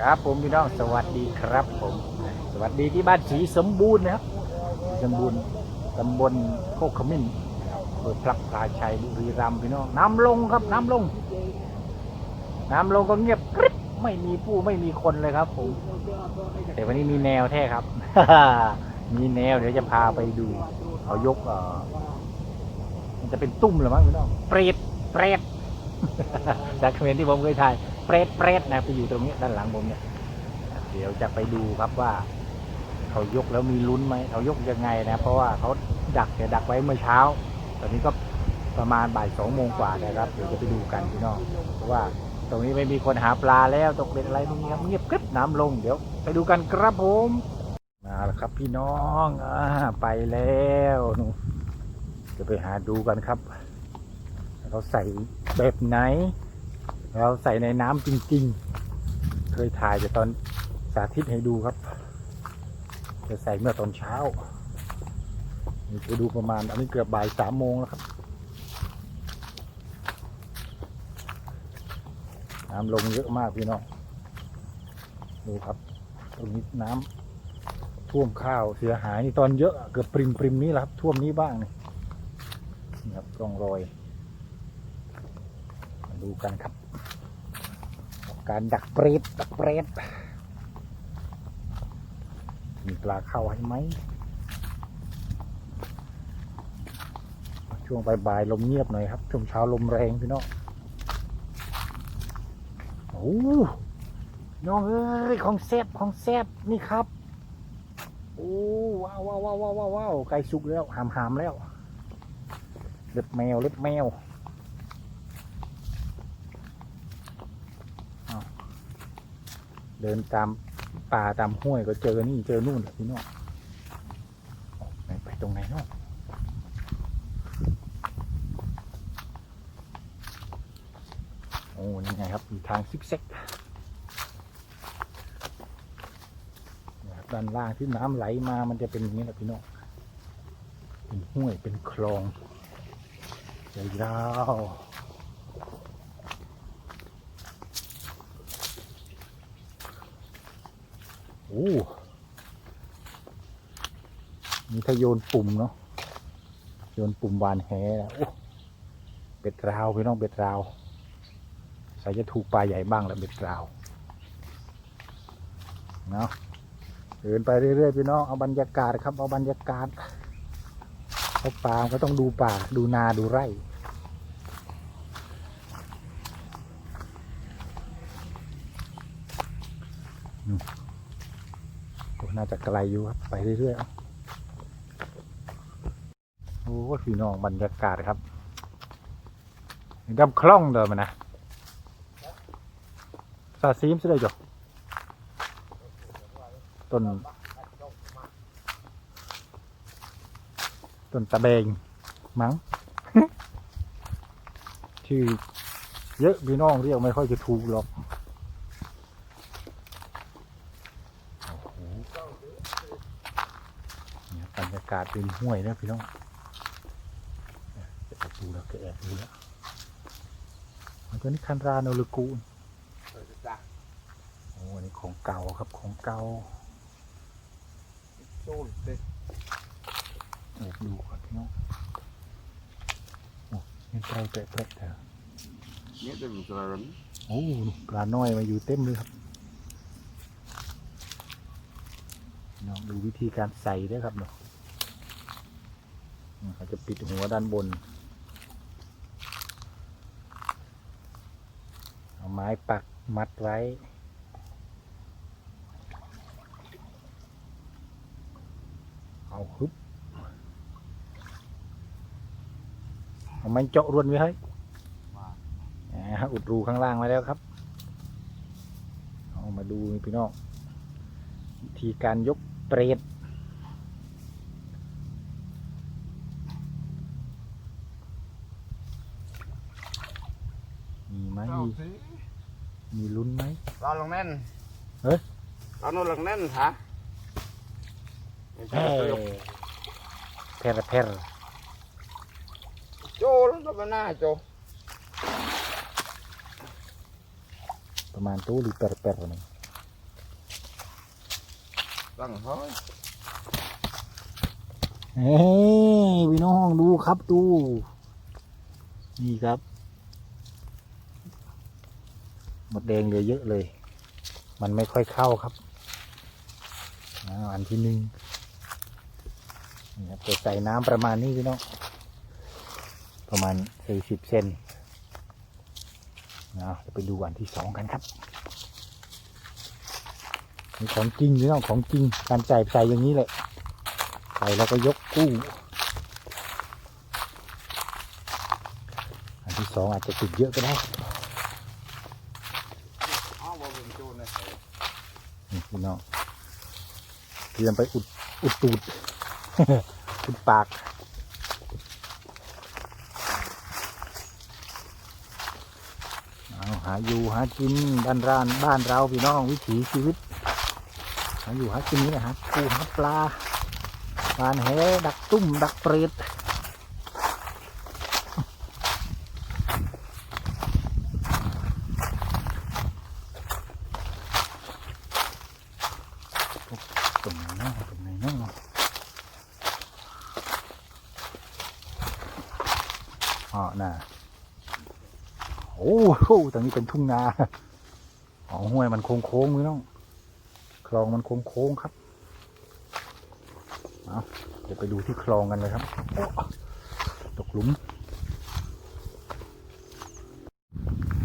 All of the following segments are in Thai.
ครับผมพี่น้องสวัสดีครับผมสวัสดีที่บ้านสีสมบูรณ์นะครับสมบูรณ์ตำบลโคกขมิ้นนะครับอำเภอพลักพลาชัยบุรีรัมย์พี่น้องน้ำลงครับน้ำลง น้ำลงก็เงียบกริบไม่มีผู้ไม่มีคนเลยครับผม แต่วันนี้มีแนวแท้ครับ มีแนวเดี๋ยวจะพาไปดูเขายกเออมันจะเป็นตุ้มหรือมั้งพี่น้องเปรตเปรตจากเมนที่ผมเคยถ่าย เปรตเปรตนะไปอยู่ตรงนี้ด้านหลังผมเนี่ยเดี๋ยวจะไปดูครับว่า เขายกแล้วมีลุ้นไหมเขายกยังไงนะ เพราะว่าเขาดักเนี่ยดักไว้เมื่อเช้า ตอนนี้ก็ประมาณบ่ายสองโมงกว่านะครับเดี๋ยวจะไปดูกันพี่น้องเพราะว่าตรงนี้ไม่มีคนหาปลาแล้วตกเบ็ดอะไรไม่มีครับเงียบกริบน้ำลงเดี๋ยว ไปดูกันครับผมมาแล้วครับพี่น้องอ่าไปแล้วนูจะไปหาดูกันครับเราใส่แบบไหน เราใส่ในน้ำจริง ๆ เคยถ่ายแต่ตอนสาธิตให้ดูครับ จะใส่เมื่อตอนเช้านี่ไปดูประมาณอันนี้เกือบบ่ายสามโมงแล้วครับ น้ำลงเยอะมากพี่น้องดูครับ ตรงนี้น้ำท่วมข้าวเสียหายนี่ตอนเยอะเกือบปริมปริมนี้แหละครับ ท่วมนี้บ้างนี่นี่ครับร่องรอยมาดูกันครับ การดักเปรตดักเปรตมีปลาเข้าให้ไหม ช่วงบ่ายๆลมเงียบหน่อยครับ ช่วงเช้าลมแรงพี่น้องโอ้น้องเอ้ยของแซบของแซบนี่ครับ โอ้ว้าวว้าวว้าวว้าวไก่สุกแล้วหามหามแล้ว เล็บแมว เล็บแมว เดินตามป่าตามห้วยก็เจอนี่เจอนู่นแหละพี่น้องไหนไปตรงไหนเนาะโอ้นี่ไงครับ มีทางซิกแซกด้านล่างที่น้ำไหลมามันจะเป็นอย่างนี้แหละพี่น้อง เป็นห้วยเป็นคลองยาวๆ โอ้มีถ้าโยนปุ่มเนาะโยนปุ่มบานแหนะโอ้เบ็ดราวพี่น้องเบ็ดราวใส่จะถูกปลาใหญ่บ้างแล้วเบ็ดราวเนาะเดินไปเรื่อยๆพี่น้องเอาบรรยากาศครับเอาบรรยากาศเขาปลาก็ต้องดูป่าดูนาดูไร่ น่าจะไกลอยู่ครับ ไปเรื่อยๆเอาโอ้พี่น้องบรรยากาศครับดำคล่องเดิมอะนะซาซีมสิได้จ้ะต้น ต้นตะเบง มั้ง ชื่อเยอะพี่น้องเรียกไม่ค่อยจะถูกหรอก เนี่ยบรรยากาศเป็นห้วยนะพี่น้องเนี่ยจะไปดูแล้วก็แอบดูแล้วมันตัวนี้คันราโนรุกูลโอ้อันนี้ของเก่าครับของเก่าแอบดูก่อนพี่น้องโอ้ยังไกลเปะเปะเถอะ Nghĩa là một giờ lắm โอ้ปลาน้อยมาอยู่เต็มเลยครับพี่น้องดูวิธีการใส่ด้วยครับเนาะอืม เขาจะปิดหัวด้านบน เอาไม้ปักมัดไว้ เอาฮึบเอาไม้เจาะรวนไว้ให้อ่าอุดรูข้างล่างไว้แล้วครับเอามาดูพี่น้องวิธีการยกเปรต มีไหมมีมีลุ้นไหม Lo lần nên Hả? Lo nó lần nên hả เอ้ยเพรเพร Chô lắm nó bên na chô ประมาณตู้หรือเปรเปรนี่ตั้งเฮ้ยเฮ้ยพี่น้องดูครับดูนี่ครับหม ดแดงเหลือเยอะเลย มันไม่ค่อยเข้าครับอันที่หนึ่งจะใส่น้ำประมาณนี้พี่น้องประมาณสี่สิบเซนนะจะไปดูอันที่สองกันครับนี่ของจริงพี่น้องของจริงการใส่ใส่อย่างนี้เลยใส่แล้วก็ยกกู้อันที่สองอาจจะติดเยอะก็ได้ อ้าวบ่เป็นจูนเลย นี่พี่น้อง เตรียมไปอุดอุดตูด อุดปาก เอาหาอยู่หากินบ้านร้านบ้านเราพี่น้องวิถีชีวิต หาอยู่หากินนี่นะครับปูหาปลาปลานแหดักตุ้มดักเปรตรงไหนเนาะตรงไหนเนาะอ๋อ นะโอ้โหตรงนี้เป็นทุ่งนาขอ๋อห้วยมันโค้งๆพี่น้อง คลองมันโค้งๆครับเอาเดี๋ยวไปดูที่คลองกันเลยครับตกหลุม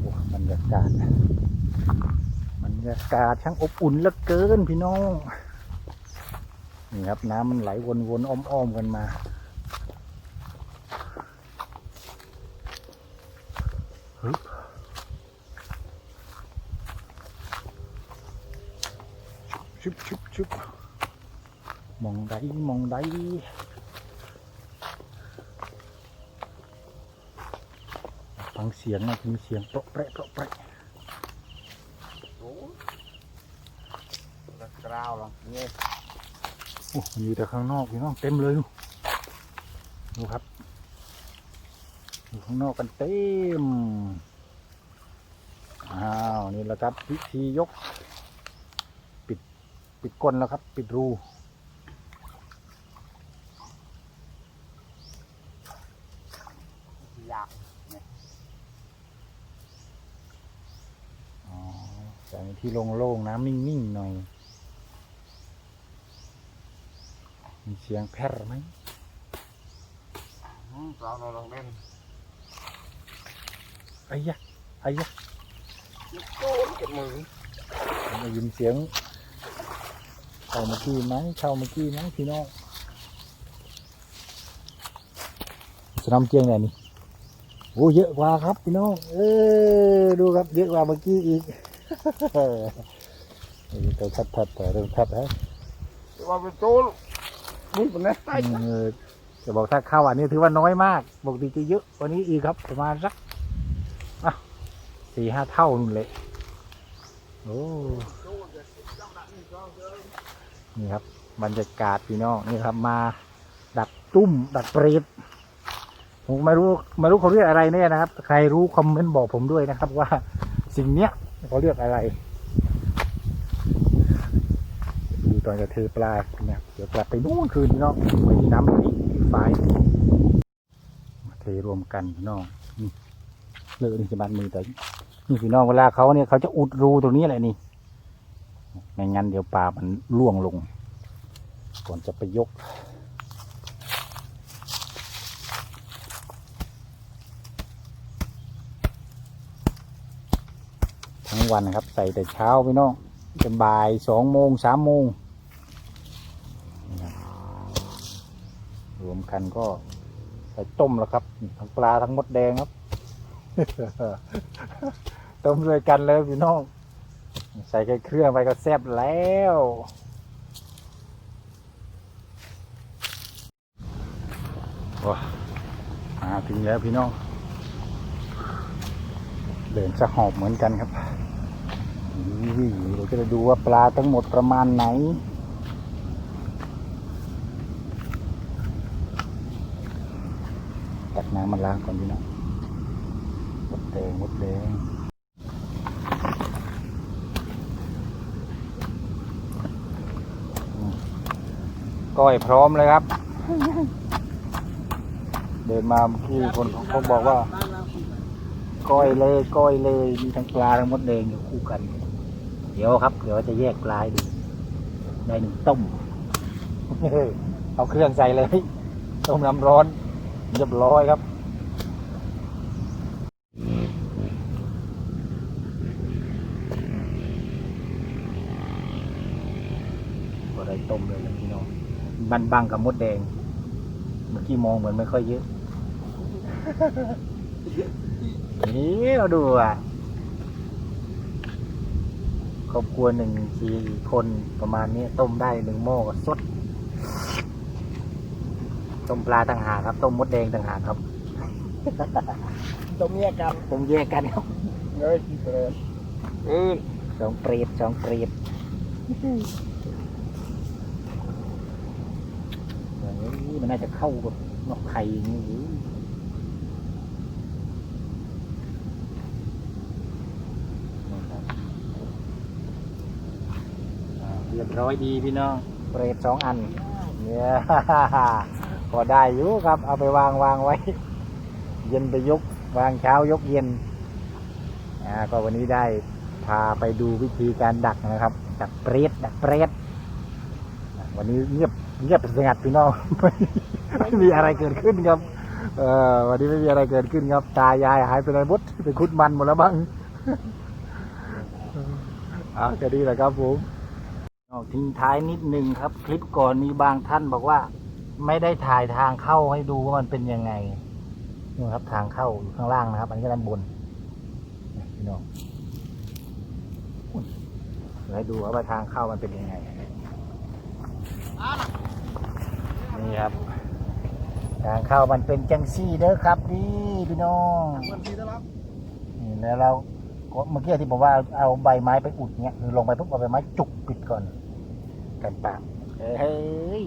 โอ้บรรยากาศบรรยากาศช่างอบอุ่นเหลือเกินพี่น้อง นี่ครับน้ำมันไหลวนๆอ้อมๆกันมา ชุบชุบชุบมองได้มองได้ฟังเสียงนะมีเสียงเปราะแปะเปราะแปะโอ้ยตะกราวหรอเนี่ยโอ้มีแต่ข้างนอกพี่น้องเต็มเลยดูดูครับอยู่ข้างนอกกันเต็ม อ้าว นี่แหละครับ วิธียก ปิดก้นแล้วครับ ปิดรูอยากอ๋อใส่ในที่โล่งๆน้ำนิ่งๆหน่อย มีเสียงแพร่ไหมอืมสาวเราลองเล่นไอ้ยะไอ้ยะโดนกับมือผมได้ยินเสียง เข้าเมื่อกี้ไหมเข้าเมื่อกี้ไหมพี่น้องสนามเจียงไหนนี่โอ้เยอะกว่าครับพี่น้อง เออดูครับเยอะกว่าเมื่อกี้อีกเออตัวทัดทัดแต่เริ่มทัดแล้วว่าเป็นจูนนี่เป็นไงจะบอกถ้าเข้าอันนี้ถือว่าน้อยมากปกติจะเยอะกว่านี้อีกครับ ประมาณสักสี่ห้าเท่านู่นเลยโอ้ นี่ครับ บรรยากาศพี่น้องนี่ครับมาดักตุ้มดักเปรตผมไม่รู้ไม่รู้เขาเรียกอะไรแน่นะครับ ใครรู้คอมเมนต์บอกผมด้วยนะครับ ว่าสิ่งเนี้ยเขาเรียกอะไรดูตอนจะเทปลาเนี่ยเดี๋ยวกลับไปนู่นคืนพี่น้องไปที่น้ำไหลที่ฝายมาเทรวมกันพี่น้องนี่เลอะนี่จะบันมือแต่นี่พี่น้องเวลาเขาเนี่ยเขาจะอุดรูตรงนี้แหละนี่ ไม่งั้นเดี๋ยวปลามันล่วงลง ก่อนจะไปยก ทั้งวันนะครับ ใส่แต่เช้าพี่น้องจนบ่ายสองโมงสามโมงนี่ครับรวมกันก็ใส่ต้มแล้วครับ ทั้งปลาทั้งมดแดงครับ ต้มด้วยกันเลยพี่น้อง ใส่แค่เครื่องไปก็แซ่บแล้วว้ามาถึงแล้วพี่น้อง เดินสะหอบเหมือนกันครับนี่เดี๋ยวจะดูว่าปลาทั้งหมดประมาณไหนตักน้ำมาล้างก่อนพี่น้องหมดแดงหมดแดง ก้อยพร้อมเลยครับ เดินมาเมื่อกี้คนเขาบอกว่า ก้อยเลยก้อยเลยมีทั้งปลาทั้งมดแดงอยู่คู่กัน เดี๋ยวครับ เดี๋ยวจะแยกปลาดูได้หนึ่งต้มเอาเครื่องใส่เลยต้มน้ำร้อนเรียบร้อยครับก็ได้ต้มเลยนะพี่น้อง บันบังกับมดแดง เมื่อกี้มองเหมือนไม่ค่อยเยอะ นี่เราดูอะครอบครัวหนึ่งสี่คนประมาณนี้ต้มได้หนึ่งหม้อก็สด ต้มปลาต่างหากครับ ต้มมดแดงต่างหากครับ ต้มแยกกันต้มแยกกันครับเฮ้ยกี่เปรตอือสองเปรตสองเปรตอย่างนี้ มันน่าจะเข้ากับนกไข่อย่างนี้อยู่นะครับอ่าเรียบร้อยดีพี่น้องเปรตสองอัน เนี่ยพอได้อยู่ครับ เอาไปวางวางไว้ เย็นไปยก วางเช้ายกเย็นอ่าก็วันนี้ได้พาไปดูวิธีการดักนะครับ ดักเปรตดักเปรตวันนี้เงียบ เงียบสงัดพี่น้องไม่ไม่มีอะไรเกิดขึ้นครับเออวันนี้ไม่มีอะไรเกิดขึ้นครับ ตายายหายไปไหนหมดไปคุดมันหมดแล้วบ้างอ่าก็ดีแหละครับผมทิ้งท้ายนิดนึงครับ คลิปก่อนมีบางท่านบอกว่า ไม่ได้ถ่ายทางเข้าให้ดูว่ามันเป็นยังไงนี่ครับทางเข้าอยู่ข้างล่างนะครับ อันนี้ก็ด้านบนพี่น้องให้ดูว่าทางเข้ามันเป็นยังไง นี่ครับทางเข้ามันเป็นจังซี่เด้อครับนี่พี่น้องมันทีแล้วนี่แล้วเราก็เมื่อกี้ที่ผมว่าเอาใบไม้ไปอุดเนี้ยคือลงไปปุ๊บเอาใบไม้จุกปิดก่อนกันปากเฮ้ย